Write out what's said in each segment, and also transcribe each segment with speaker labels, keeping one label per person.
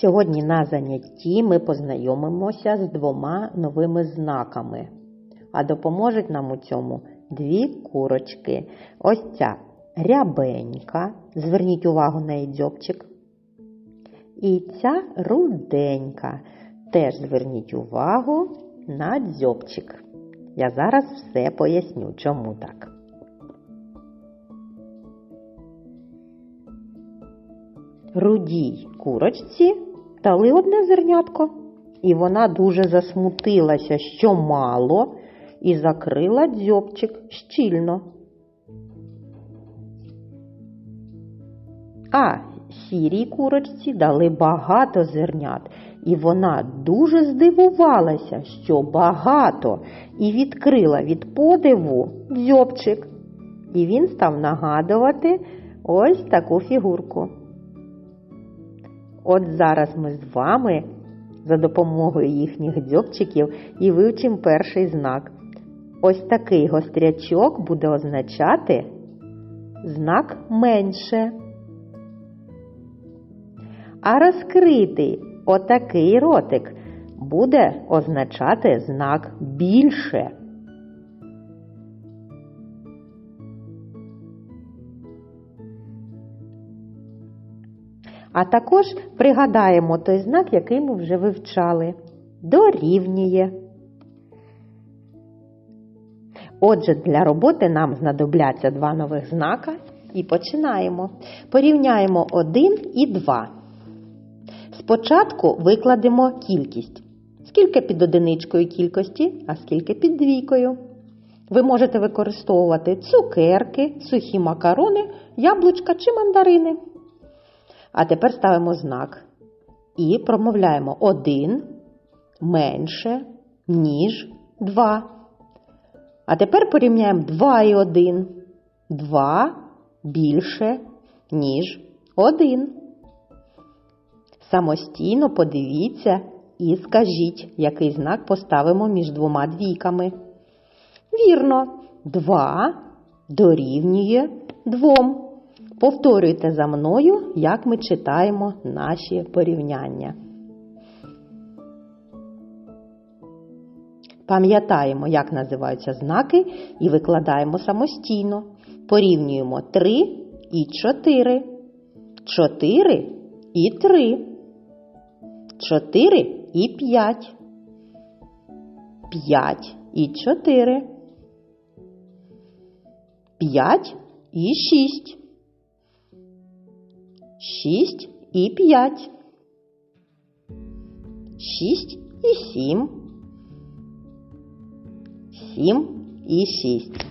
Speaker 1: Сьогодні на занятті ми познайомимося з двома новими знаками, а допоможуть нам у цьому дві курочки. Ось ця рябенька, зверніть увагу на її дзьобчик. І ця руденька, теж зверніть увагу на дзьобчик. Я зараз все поясню, чому так. Рудій курочці дали одне зернятко, і вона дуже засмутилася, що мало, і закрила дзьобчик щільно. А сірій курочці дали багато зернят, і вона дуже здивувалася, що багато, і відкрила від подиву дзьобчик. І він став нагадувати ось таку фігурку. От зараз ми з вами за допомогою їхніх дзьобчиків і вивчимо перший знак. Ось такий гострячок буде означати знак менше. А розкритий отакий ротик буде означати знак більше. А також пригадаємо той знак, який ми вже вивчали. Дорівнює. Отже, для роботи нам знадобляться два нових знака і починаємо. Порівняємо 1 і 2. Спочатку викладемо кількість. Скільки під одиничкою кількості, а скільки під двійкою. Ви можете використовувати цукерки, сухі макарони, яблучка чи мандарини. А тепер ставимо знак і промовляємо 1 менше, ніж 2. А тепер порівняємо 2 і 1. 2 більше, ніж 1. Самостійно подивіться і скажіть, який знак поставимо між двома двійками. Вірно, 2 дорівнює 2. Повторюйте за мною, як ми читаємо наші порівняння. Пам'ятаємо, як називаються знаки, і викладаємо самостійно. Порівнюємо 3 і 4. 4 і 3. 4 і 5. 5 і 4. 5 і 6. 6 і 5. 6 і 7. 7 і 6.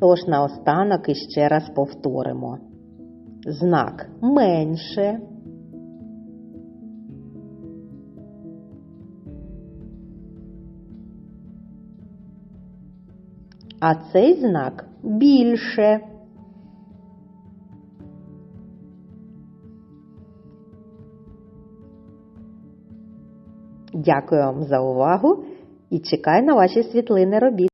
Speaker 1: Тож наостанок іще раз повторимо. Знак менше. А цей знак більше. Дякую вам за увагу і чекаю на ваші світлини робіт.